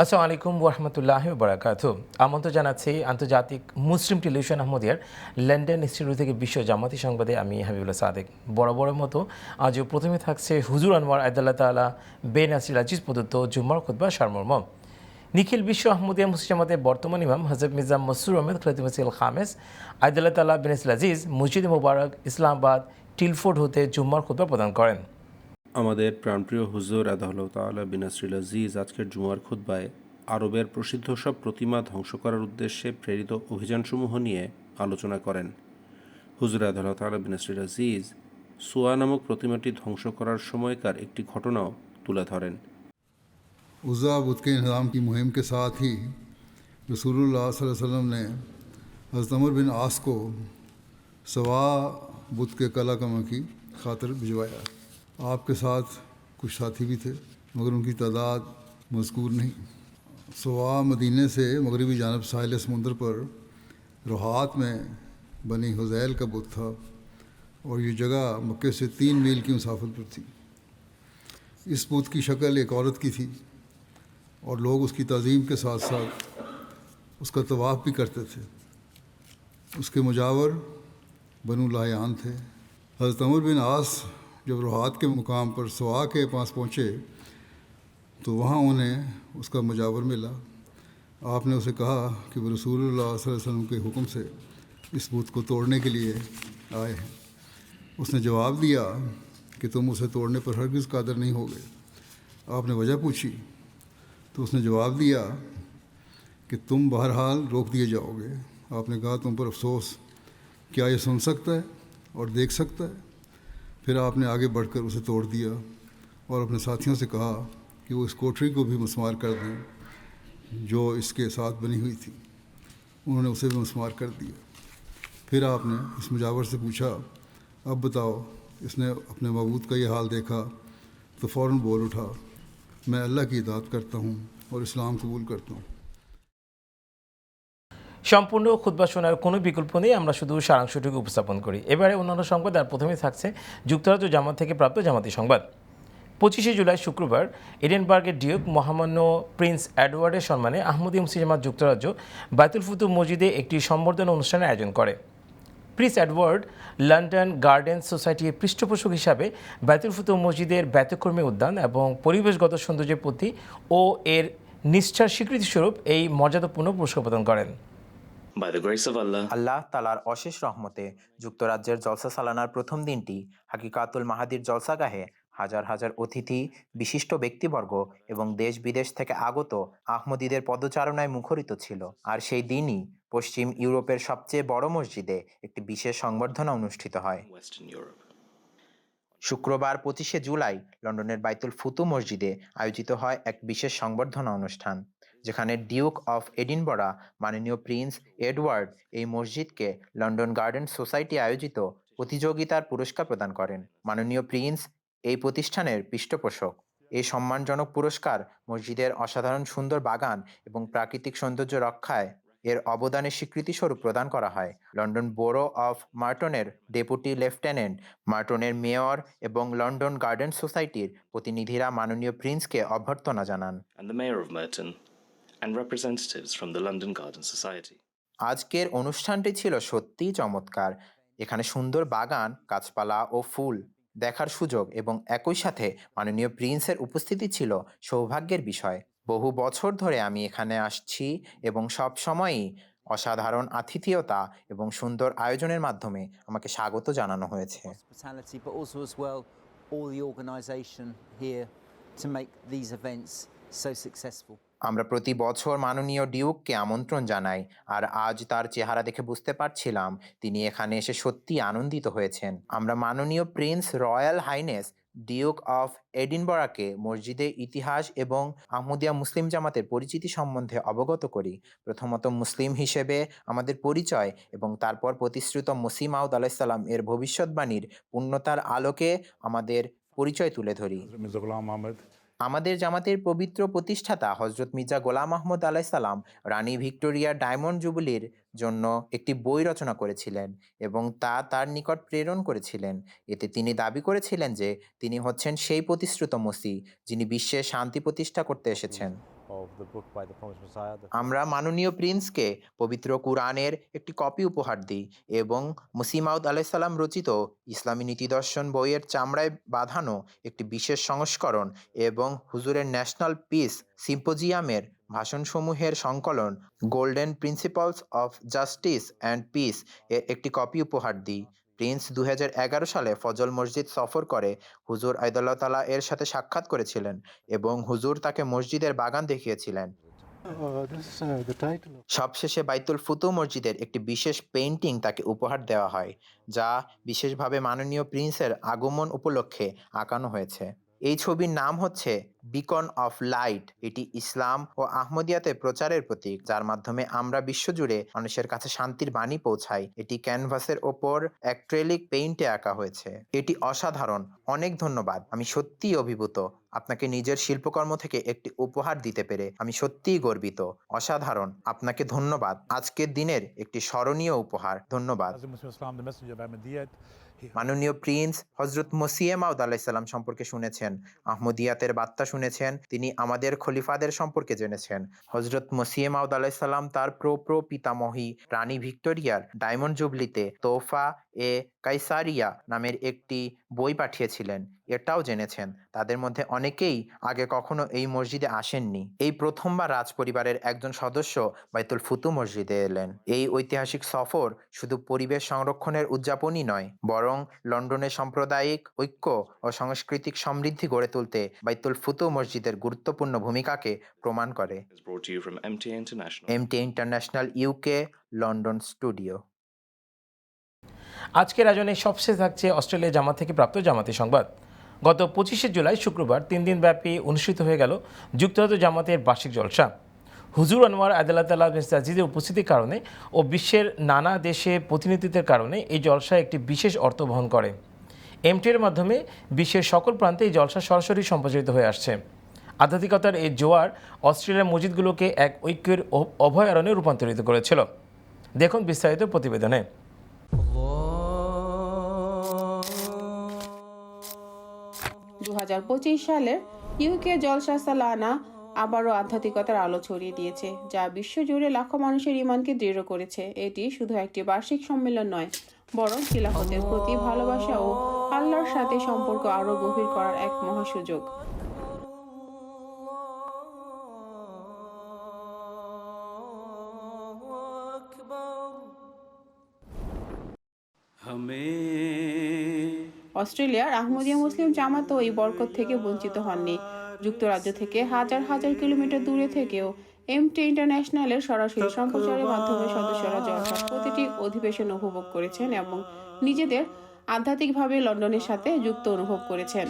আসসালামু আলাইকুম ওরহমতুল্লাহ বারাকাতু আমন্ত্রণ জানাচ্ছি আন্তর্জাতিক মুসলিম টেলিভিশন আহমদিয়ার লন্ডন ইনস্টিটিউট থেকে বিশ্ব জামাতি সংবাদে আমি হাবিবুল্লাহ সাদেক। বড় মতো আজও প্রথমে থাকছে হুজুর আনোয়ার আয়দাল্লাহ তালা বে নাসির আজিজ প্রদত্ত জুম্মার খুদ্া সারমর্ম। নিখিল বিশ্ব আহমদিয়া মুসলিম জামাতের বর্তমান ইমাম হজরত মির্জা মসুর আহমেদ খলিদ মসিল খামেস আয়দাল্লাহ তালা বিন আজিজ, মসজিদ মুবারক, ইসলামাবাদ, টিলফোর্ড হতে জুম্মার খুদ্া প্রদান করেন। আমাদের প্রাণপ্রিয় হুজুর আদাহল্লাহ তাআলা বিনাসরিল আজিজ আজকের জুমার খুদ্বায় আরবের প্রসিদ্ধ সব প্রতিমা ধ্বংস করার উদ্দেশ্যে প্রেরিত অভিযানসমূহ নিয়ে আলোচনা করেন হুজুর আদাহল্লাহ তাআলা বিনাসরিল আজিজ সোয়া নামক প্রতিমাটি ধ্বংস করার সময়কার একটি ঘটনাও তুলে ধরেন उज़ा बुत के निज़ाम की मुहिम के साथ ही रसूलुल्लाह सल्लल्लाहु अलैहि वसल्लम ने हज़रत अमर बिन आस को सवा बुत के कला कमा की खातर भिजवाया آپ کے ساتھ کچھ ساتھی بھی تھے، مگر ان کی تعداد مذکور نہیں۔ سوا مدینہ سے مغربی جانب ساحل سمندر پر روحات میں بنی حزیل کا بت تھا اور یہ جگہ مکے سے تین میل کی مسافت پر تھی۔ اس بت کی شکل ایک عورت کی تھی اور لوگ اس کی تعظیم کے ساتھ ساتھ اس کا طواف بھی کرتے تھے۔ اس کے مجاور بنو لاہیان تھے۔ حضرت عمر بن آس جب روحات کے مقام پر سوا کے پاس پہنچے، تو وہاں انہیں اس کا مجاور ملا۔ آپ نے اسے کہا کہ وہ رسول اللہ صلی اللہ علیہ وسلم کے حکم سے اس بت کو توڑنے کے لیے آئے ہیں۔ اس نے جواب دیا کہ تم اسے توڑنے پر ہرگز قادر نہیں ہو گئے آپ نے وجہ پوچھی، تو اس نے جواب دیا کہ تم بہرحال روک دیے جاؤ گے۔ آپ نے کہا تم پر افسوس، کیا یہ سن سکتا ہے اور دیکھ سکتا ہے؟ پھر آپ نے آگے بڑھ کر اسے توڑ دیا اور اپنے ساتھیوں سے کہا کہ وہ اس کوٹری کو بھی مسمار کر دیں جو اس کے ساتھ بنی ہوئی تھی۔ انہوں نے اسے بھی مسمار کر دیا۔ پھر آپ نے اس مجاور سے پوچھا، اب بتاؤ، اس نے اپنے معبود کا یہ حال دیکھا؟ تو فوراً بول اٹھا، میں اللہ کی اطاعت کرتا ہوں اور اسلام قبول کرتا ہوں۔ সম্পূর্ণ খুদ্া শোনার কোনো বিকল্প নেই, আমরা শুধু সারাংশটুকু উপস্থাপন করি। এবারে অন্যান্য সংবাদ, আর প্রথমে থাকছে যুক্তরাজ্য জামাত থেকে প্রাপ্ত জামাতি সংবাদ। পঁচিশে জুলাই শুক্রবার এডেনবার্গের ডিউক মহামান্য প্রিন্স অ্যাডওয়ার্ডের সম্মানে আহমদী মুসলিম জামাত যুক্তরাজ্য বাইতুল ফুতু মসজিদে একটি সম্বর্ধনা অনুষ্ঠানের আয়োজন করে। প্রিন্স অ্যাডওয়ার্ড লন্ডন গার্ডেন সোসাইটির পৃষ্ঠপোষক হিসাবে বাইতুল ফুতু মসজিদের ব্যতকর্মী উদ্যান এবং পরিবেশগত সৌন্দর্যের প্রতি ও এর নিষ্ঠার স্বীকৃতিস্বরূপ এই মর্যাদাপূর্ণ পুরস্কার প্রদান করেন। Allah, আল্লাহ তালার অশেষ রহমতে যুক্তরাজ্যের জলসা সালানার প্রথম দিনটি হাকিকাতুল মাহাদির জলসাগাহে হাজার হাজার অতিথি বিশিষ্ট ব্যক্তিবর্গ এবং দেশ বিদেশ থেকে আগত আহমদীদের পদচারণায় মুখরিত ছিল। আর সেই দিনই পশ্চিম ইউরোপের সবচেয়ে বড় মসজিদে একটি বিশেষ সংবর্ধনা অনুষ্ঠিত হয়। শুক্রবার পঁচিশে জুলাই লন্ডনের বাইতুল ফুতু মসজিদে আয়োজিত হয় এক বিশেষ সংবর্ধনা অনুষ্ঠান। যেখানে ডিউক অফ এডিনবরা মাননীয় প্রিন্স এডওয়ার্ড এই মসজিদকে লন্ডন গার্ডেন সোসাইটি আয়োজিত প্রতিযোগিতার পুরস্কার প্রদান করেন। মাননীয় প্রিন্স এই প্রতিষ্ঠানের পৃষ্ঠপোষক। এই সম্মানজনক পুরস্কার মসজিদের অসাধারণ সুন্দর বাগান এবং প্রাকৃতিক সৌন্দর্য রক্ষায় এর অবদানের স্বীকৃতিস্বরূপ প্রদান করা হয়। লন্ডন বোরো অফ মার্টনের ডেপুটি লেফটেন্যান্ট মার্টনের মেয়র এবং লন্ডন গার্ডেন সোসাইটির প্রতিনিধিরা মাননীয় প্রিন্সকে অভ্যর্থনা জানান। and representatives from the London Garden Society. আজকের অনুষ্ঠানটি ছিল সত্যি চমৎকার এখানে সুন্দর বাগান গাছপালা ও ফুল দেখার সুযোগ এবং একই সাথে মাননীয় প্রিন্সের উপস্থিতি ছিল সৌভাগ্যের বিষয় বহু বছর ধরে আমি এখানে আসছি এবং সব সময়ই অসাধারণ আতিথিয়তা এবং সুন্দর আয়োজনের মাধ্যমে আমাকে স্বাগত জানানো হয়েছে All the organization here to make these events so. আমরা প্রতি বছর মাননীয় ডিউককে আমন্ত্রণ জানাই, আর আজ তার চেহারা দেখে বুঝতে পারছিলাম তিনি এখানে এসে সত্যি আনন্দিত হয়েছেন। আমরা মাননীয় prince royal highness, duke of এডিনবরাকে মসজিদের ইতিহাস এবং আহমদিয়া মুসলিম জামাতের পরিচিতি সম্বন্ধে অবগত করি। প্রথমত মুসলিম হিসেবে আমাদের পরিচয় এবং তারপর প্রতিশ্রুত মসিম আউদ আলাইসাল্লাম এর ভবিষ্যৎবাণীর পূর্ণতার আলোকে আমাদের পরিচয় তুলে ধরি। আমাদের জামাতের পবিত্র প্রতিষ্ঠাতা হজরত মির্জা গোলাম আহমদ আলাইসাল্লাম রানী ভিক্টোরিয়া ডায়মন্ড জুবলির জন্য একটি বই রচনা করেছিলেন এবং তা তার নিকট প্রেরণ করেছিলেন। এতে তিনি দাবি করেছিলেন যে তিনি হচ্ছেন সেই প্রতিশ্রুত মসি যিনি বিশ্বে শান্তি প্রতিষ্ঠা করতে এসেছেন। আমরা মাননীয় প্রিন্সকে পবিত্র কুরআনের একটি কপি উপহার দিই এবং মুসিমাউদ আলাইসাল্লাম রচিত ইসলামী নীতিদর্শন বইয়ের চামড়ায় বাঁধানো একটি বিশেষ সংস্করণ এবং হুজুরের ন্যাশনাল পিস সিম্পোজিয়ামের ভাষণসমূহের সংকলন golden principles of justice and peace এর একটি কপি উপহার দিই। প্রিন্স দু হাজার এগারো সালে ফজল মসজিদ সফর করে হুজুর আইদুল্লাহ তালা এর সাথে সাক্ষাৎ করেছিলেন এবং হুজুর তাকে মসজিদের বাগান দেখিয়েছিলেন। সবশেষে বাইতুল ফুতু মসজিদের একটি বিশেষ পেইন্টিং তাকে উপহার দেওয়া হয়, যা বিশেষভাবে মাননীয় প্রিন্সের আগমন উপলক্ষে আঁকানো হয়েছে। এই ছবির নাম হচ্ছে বিকন অফ লাইট। এটি ইসলাম ও আহমদিয়াতে প্রচারের প্রতীক, যার মাধ্যমে আমরা বিশ্বজুড়ে মানুষের কাছে শান্তির বাণী পৌঁছাই। এটি ক্যানভাসের ওপর অ্যাক্রেলিক পেইন্টে আঁকা হয়েছে। এটি অসাধারণ। অনেক ধন্যবাদ। আমি সত্যিই অভিভূত। আপনাকে নিজের শিল্পকর্ম থেকে একটি উপহার দিতে পেরে আমি সত্যিই গর্বিত। অসাধারণ। আপনাকে ধন্যবাদ। আজকের দিনের একটি স্মরণীয় উপহার। ধন্যবাদ। মাননীয় প্রিন্স হজরত মসিয়ে মাউদ আলাইসাল্লাম সম্পর্কে শুনেছেন, আহমদিয়াতের বার্তা শুনেছেন, তিনি আমাদের খলিফাদের সম্পর্কে জেনেছেন। হজরত মসিয়ে মাউদ আলাইসাল্লাম তার প্রো প্র পিতামহী রানী ভিক্টোরিয়ার ডায়মন্ড জুবলিতে তোফা এ কাইসারিয়া নামের একটি বই পাঠিয়েছিলেন। এটাও জেনেছেন। তাদের মধ্যে অনেকেই আগে কখনো এই মসজিদে আসেননি। এই প্রথমবার রাজ পরিবারের একজন সদস্য বাইতুল ফুতু মসজিদে এলেন। এই ঐতিহাসিক সফর শুধু পরিবেশ সংরক্ষণের উদযাপনই নয় বরং লন্ডনের সাম্প্রদায়িক ঐক্য ও সাংস্কৃতিক সমৃদ্ধি গড়ে তুলতে বাইতুল ফুতু মসজিদের গুরুত্বপূর্ণ ভূমিকাকে প্রমাণ করে. MT international UK London studio আজকের আয়োজনে সবশেষ থাকছে অস্ট্রেলিয়া জামাত থেকে প্রাপ্ত জামাতি সংবাদ। গত পঁচিশে জুলাই শুক্রবার তিন দিনব্যাপী অনুষ্ঠিত হয়ে গেল যুক্তরাজ্য জামাতের বার্ষিক জলসা। হুজুর আনোয়ার আদালাতাল্লাহ মিস্টার আজিজের উপস্থিতির কারণে ও বিশ্বের নানা দেশে প্রতিনিধিত্বের কারণে এই জলসা একটি বিশেষ অর্থ বহন করে। এমটির মাধ্যমে বিশ্বের সকল প্রান্তে এই জলসা সরাসরি সম্প্রচারিত হয়ে আসছে। আধ্যাত্মিকতার এই জোয়ার অস্ট্রেলিয়ার মসজিদগুলোকে এক ঐক্যের অভয়ারণ্যে রূপান্তরিত করেছিল। দেখুন বিস্তারিত প্রতিবেদনে। দু সালের ইউকে জলসা সালানা আবারও আধ্যাত্মিকতার আলো ছড়িয়ে দিয়েছে যা বিশ্বজুড়ে লাখো মানুষের ইমানকে দৃঢ় করেছে। এটি শুধু একটি বার্ষিক সম্মেলন নয় বরং খিলাফতের প্রতি ভালোবাসা ও আল্লাহর সাথে সম্পর্ক আরও গভীর করার এক মহাসুযোগ। অস্ট্রেলিয়ার আহমদিয়া মুসলিম জামাতও এই বরকত থেকে বঞ্চিত হননি। যুক্তরাজ্য থেকে হাজার হাজার কিলোমিটার দূরে থেকেও এমটি ইন্টারন্যাশনালের সরাসরি সম্প্রচারের মাধ্যমে সদস্যরা জলসার প্রতিটি অধিবেশন উপভোগ করেছেন এবং নিজেদের আধ্যাত্মিকভাবে লন্ডনের সাথে যুক্ত অনুভব করেছেন।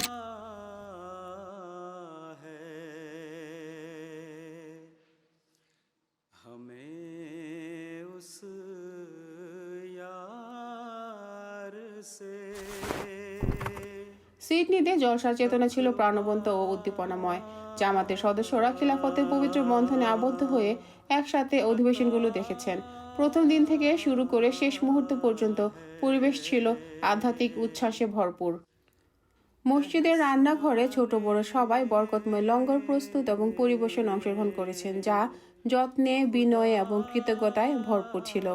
সিডনিতে জলসার চেতনা ছিল প্রাণবন্ত ও উদ্দীপনাময়। জামাতের সদস্যরা খিলাফতের পবিত্র বন্ধনে আবদ্ধ হয়ে একসাথে অধিবেশনগুলো দেখেছেন। প্রথম দিন থেকে শুরু করে শেষ মুহূর্ত পর্যন্ত পরিবেশ ছিল আধ্যাত্মিক উচ্ছ্বাসে ভরপুর। মসজিদের রান্নাঘরে ছোট বড় সবাই বরকতময় লঙ্গর প্রস্তুত এবং পরিবেশন অংশগ্রহণ করেছেন, যা যত্নে, বিনয়ে এবং কৃতজ্ঞতায় ভরপুর ছিল।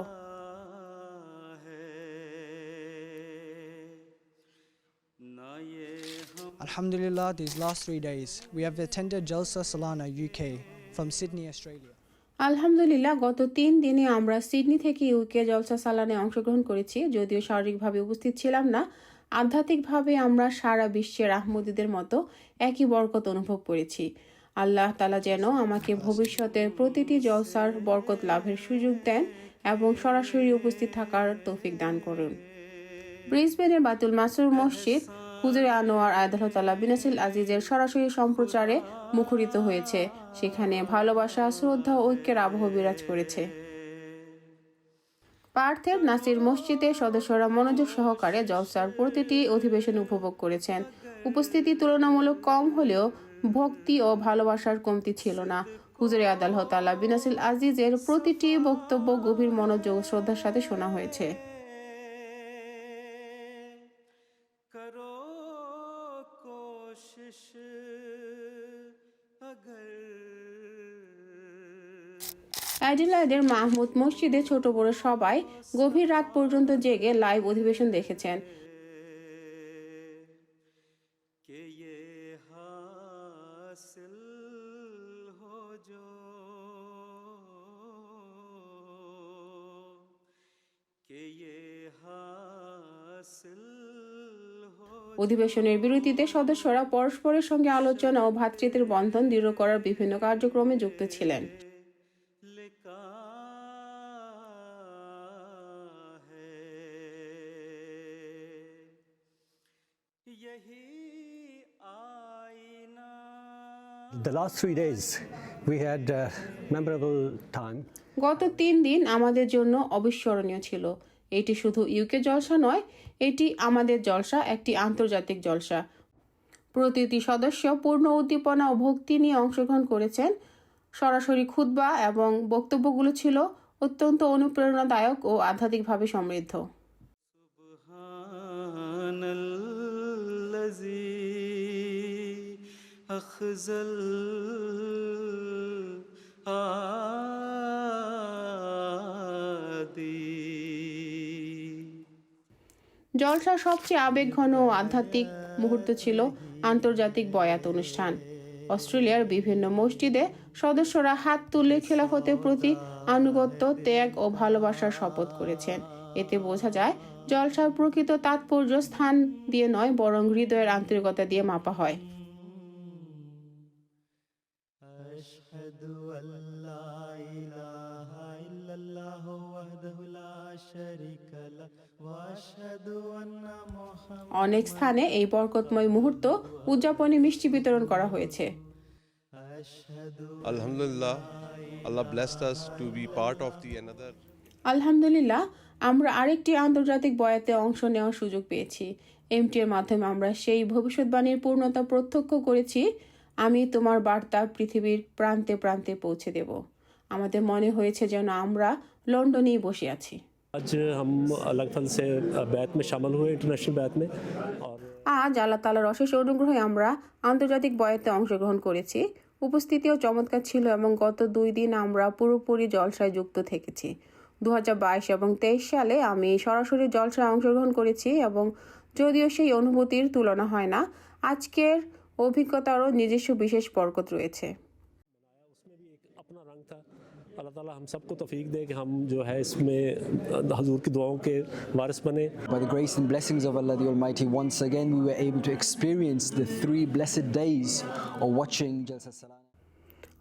Alhamdulillah, these last three days, we have attended Jalsa Salana UK from Sydney, Australia. আলহামদুলিল্লাহ গত তিন দিনে আমরা সিডনি থেকে ইউকে জলসা সালানে অংশগ্রহণ করেছি যদিও শারীরিকভাবে উপস্থিত ছিলাম না। আধ্যাত্মিকভাবে আমরা সারা বিশ্বের আহমদীদের মতো একই বরকত অনুভব করেছি। আল্লাহ তালা যেন আমাকে ভবিষ্যতের প্রতিটি জলসার বরকত লাভের সুযোগ দেন এবং সরাসরি উপস্থিত থাকার তৌফিক দান করুন। ব্রিসবেনের বাতুল মাসুর মসজিদ হুজুরে আনোয়ার আয়দালতালা বিনাসিল আজিজের সরাসরি সম্প্রচারে মুখরিত হয়েছে। সেখানে ভালোবাসা, শ্রদ্ধা ঐক্যের আবহ বিরাজ করেছে। পার্থের নাসির মসজিদের সদস্যরা মনোযোগ সহকারে জলসার প্রতিটি অধিবেশন উপভোগ করেছেন। উপস্থিতি তুলনামূলক কম হলেও ভক্তি ও ভালোবাসার কমতি ছিল না। হুজুরে আদালহ তালা বিনাসিল আজিজের প্রতিটি বক্তব্য গভীর মনোযোগ শ্রদ্ধার সাথে শোনা হয়েছে। অ্যাডিলাইডের মাহমুদ মসজিদে ছোট বড় সবাই গভীর রাত পর্যন্ত জেগে লাইভ অধিবেশন দেখেছেন। অধিবেশনের বিরতিতে সদস্যরা পরস্পরের সঙ্গে আলোচনা ও ভ্রাতৃত্বের বন্ধন দৃঢ় করার বিভিন্ন কার্যক্রমে যুক্ত ছিলেন The last three days, we had a memorable time. গত তিন দিন আমাদের জন্য অবিস্মরণীয় ছিল এটি শুধু ইউকে জলসা নয়, এটি আমাদের জলসা, একটি আন্তর্জাতিক জলসা। প্রতিটি সদস্য পূর্ণ উদ্দীপনা ও ভক্তি নিয়ে অংশগ্রহণ করেছেন। সরাসরি খুতবা এবং বক্তব্যগুলো ছিল অত্যন্ত অনুপ্রেরণাদায়ক ও আধ্যাত্মিকভাবে সমৃদ্ধ। জলসার সবচেয়ে আবেগঘন ও আধ্যাত্মিক মুহূর্ত ছিল আন্তর্জাতিক বয়াত অনুষ্ঠান। অস্ট্রেলিয়ার বিভিন্ন মসজিদে সদস্যরা হাত তুলে খেলাফতের প্রতি আনুগত্য, ত্যাগ ও ভালোবাসার শপথ করেছেন। এতে বোঝা যায়, জলসার প্রকৃত তাৎপর্য স্থান দিয়ে নয়, বরং হৃদয়ের আন্তরিকতা দিয়ে মাপা হয়। অনেক স্থানে এই বরকতময় মুহূর্ত উদযাপনে মিষ্টি বিতরণ করা হয়েছে। Alhamdulillah, Allah blessed us to be part of the another. আলহামদুলিল্লাহ আমরা আরেকটি আন্তর্জাতিক বয়াতে অংশ নেওয়ার সুযোগ পেয়েছি। এমটি এর মাধ্যমে আমরা সেই ভবিষ্যৎবাণীর পূর্ণতা প্রত্যক্ষ করেছি আমি তোমার বার্তা পৃথিবীর প্রান্তে প্রান্তে পৌঁছে দেব। আমাদের মনে হয়েছে যেন আমরা লন্ডনেই বসে আছি। আজ হাম সে মে শামিল হুয়ে ইন্টারন্যাশনাল মে আজ আল্লাহ তাআলার অশেষ অনুগ্রহে আমরা আন্তর্জাতিক বয়াতে অংশগ্রহণ করেছি। উপস্থিতিও চমৎকার ছিল এবং গত দুই দিন আমরা পুরোপুরি জলসায় যুক্ত থেকেছি। দু হাজার বাইশ এবং তেইশ সালে আমি সরাসরি জলসায় অংশগ্রহণ করেছি এবং যদিও সেই অনুভূতির তুলনা হয় না আজকের অভিজ্ঞতারও নিজস্ব বিশেষ বরকত রয়েছে। अल्लाह ताला हम सबको तौफीक दे कि हम जो है इसमें हजूर की दुआओं के वारिस बने By the grace and blessings of Allah the Almighty, once again we were able to experience the three blessed days of watching Jalsa Salana.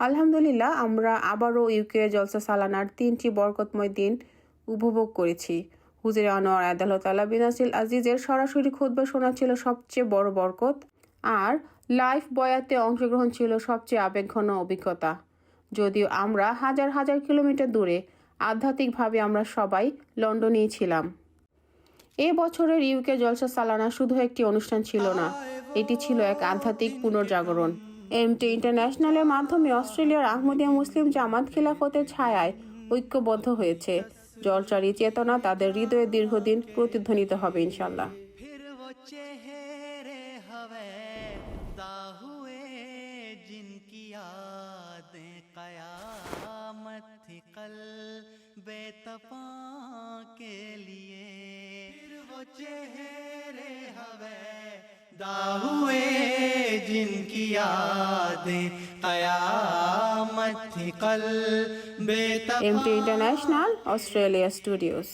আলহামদুলিল্লাহ আমরা আবারও ইউকে জলসা সালানার তিনটি বরকতময় দিন উপভোগ করেছি হুজুরে আনোয়ার আদালত আল্লাহ বিনাসিল আজিজের সরাসরি খুতবা শোনা ছিল সবচেয়ে বড় বরকত আর লাইভ বয়াতে অংশগ্রহণ ছিল সবচেয়ে আবেগঘন অভিজ্ঞতা যদিও আমরা হাজার হাজার কিলোমিটার দূরে আধ্যাত্মিকভাবে আমরা সবাই লন্ডনেই ছিলাম। এ বছরের ইউকে জলসা সালানা শুধু একটি অনুষ্ঠান ছিল না, এটি ছিল এক আধ্যাত্মিক পুনর্জাগরণ। এমটি ইন্টারন্যাশনালের মাধ্যমে অস্ট্রেলিয়ার আহমদিয়া মুসলিম জামাত খিলাফতের ছায়ায় ঐক্যবদ্ধ হয়েছে। জলচারী চেতনা তাদের হৃদয়ে দীর্ঘদিন প্রতিধ্বনিত হবে ইনশাল্লাহ এমটি ইন্টারন্যাশনাল অস্ট্রেলিয়া স্টুডিওস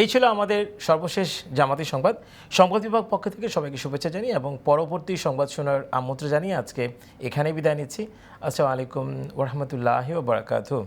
এই ছিল আমাদের সর্বশেষ জামাতি সংবাদ। সংবাদ বিভাগ পক্ষ থেকে সবাইকে শুভেচ্ছা জানিয়ে এবং পরবর্তী সংবাদ শোনার আমন্ত্রণ জানিয়ে আজকে এখানে বিদায় নিচ্ছি। আসসালামু আলাইকুম ওরহামতুল্লাহি ওবরাকাতু